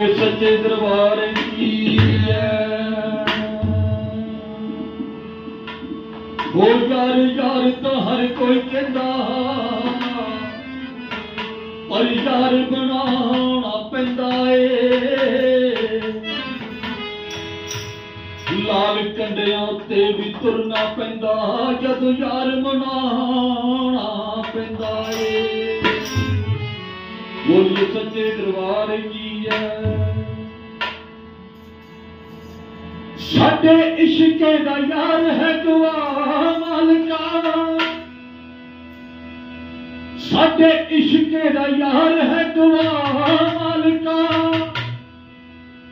ਸੱਚੇ ਦਰਬਾਰ ਕੀ ਹੋ? ਯਾਰ ਯਾਰ ਤਾਂ ਹਰ ਕੋਈ ਕਹਿੰਦਾ ਪਰ ਯਾਰ ਬਣਾਉਣਾ ਪੈਂਦਾ ਏ। ਲਾਲ ਕੰਡਿਆਂ ਤੇ ਵੀ ਤੁਰਨਾ ਪੈਂਦਾ, ਜਦੋਂ ਯਾਰ ਬਣਾਉਣਾ ਪੈਂਦਾ ਏ। ਬੋਲੀ ਸੱਚੇ ਦਰਬਾਰ ਕੀ ਹੈ? ਸਾਡੇ ਇਸ਼ਕੇ ਦਾ ਯਾਰ ਹੈ ਦੁਆ ਮਾਲਕਾ। ਸਾਡੇ ਇਸ਼ਕੇ ਦਾ ਯਾਰ ਹੈ ਦੁਆ ਮਾਲਕਾ।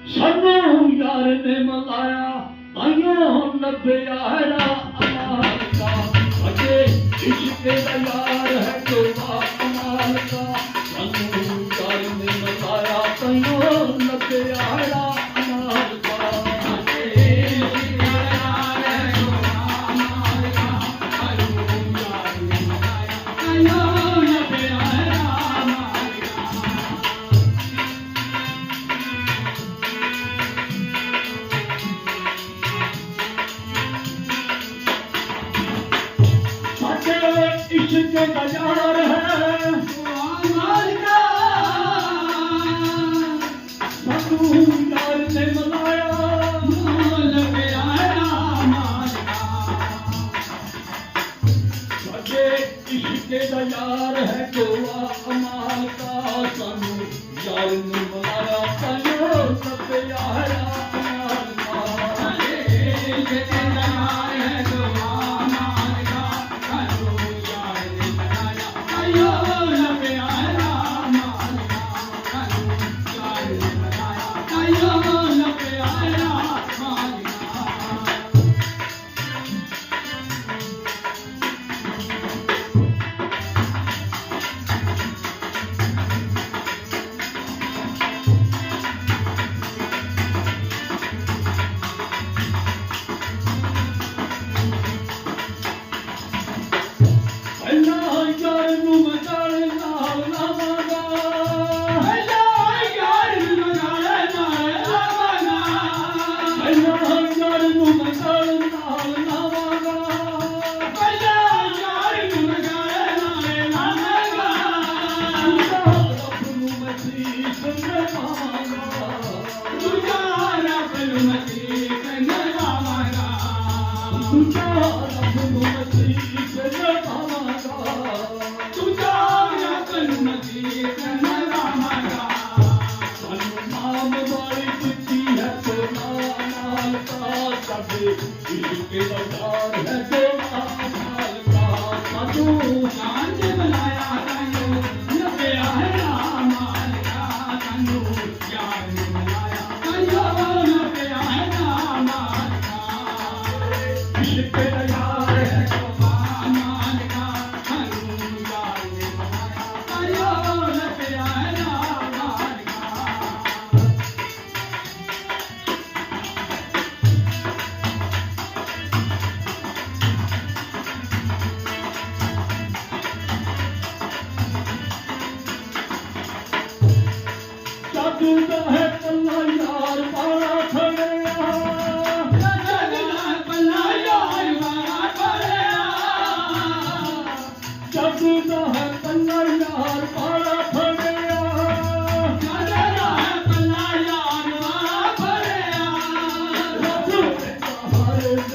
ਸਾਨੂੰ ਯਾਰ ਨੇ ਮਲਾਇਆ ਤਾਈਓ ਲੱਭਿਆ ਰਾ ਅਮਾਲਕਾ। ਸਾਡੇ ਇਸ਼ਕੇ ਦਾ ਯਾਰ ਹੈ ਦੁਆ ਮਾਲਕਾ, ਸਾਨੂੰ ਇਸ਼ਕ ਦਾ ਯਾਰ ਹੈ ਸਾਨੂੰ ਯਾਰ ਨੇ ਮਲਾਇਆ ਸਾਡੇ ਇਸ਼ਕ ਦਾ ਯਾਰ ਹੈ ਕੋਆ ਅਮਾਲ ਸਾਨੂੰ ਯਾਰ ਨੇ the body to you.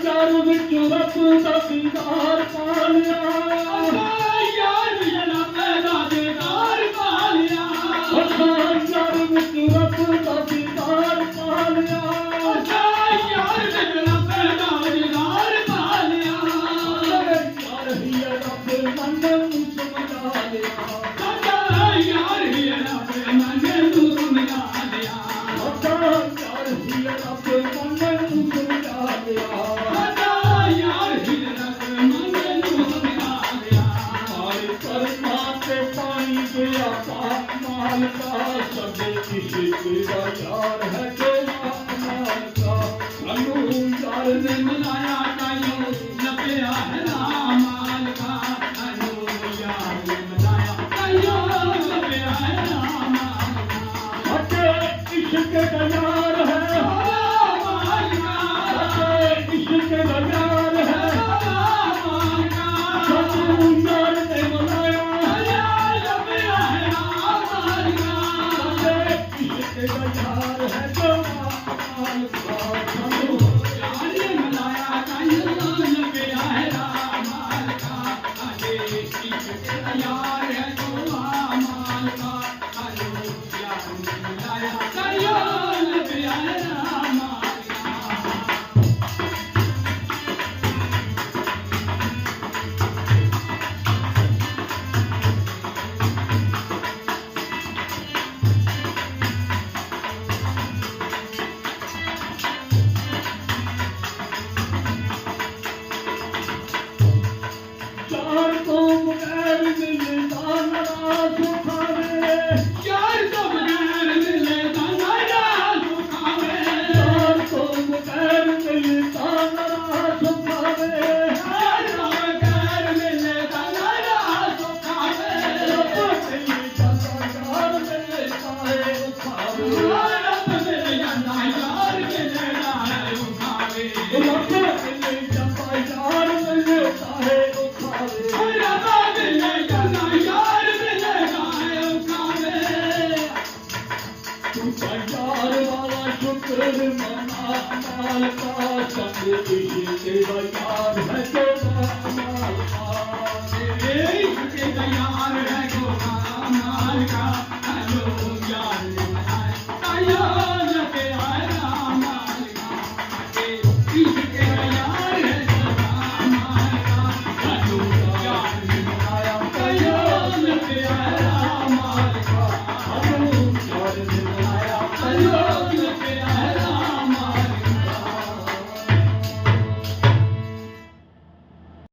ਸੰਸਾਰ ਵਿੱਚ ਰੱਬ ਦਾ ਦੀਦਾਰ ਪਾ ਲਿਆ ਯਾਰ ਜਨਾ ਪੈਦਾ ਦੇਦਾਰ ਪਾ ਲਿਆ ਸੰਸਾਰ ਵਿੱਚ ਰੱਬ ਦਾ ਦੀਦਾਰ ਪਾ ਲਿਆ ਯਾਰ ਜਨਾ ਪੈਦਾ ਦੇਦਾਰ ਪਾ ਲਿਆ ਯਾਰ ਹੀ ਰੱਬ ਮਨ ਨੂੰ ਸਮਝਾ ਲਿਆ ਯਾਰ ਹੀ ਰੱਬ ਮਨ ਨੂੰ ਸਮਝਾ ਲਿਆ ਯਾਰ ਹੀ ਰੱਬ ਯਾਰ ਹੈ ਤੇ ਮਾਨਾ ਕਾ। ਸਾਨੂੰ ਯਾਰ ਨੇ ਮਿਲਾਇਆ Amen.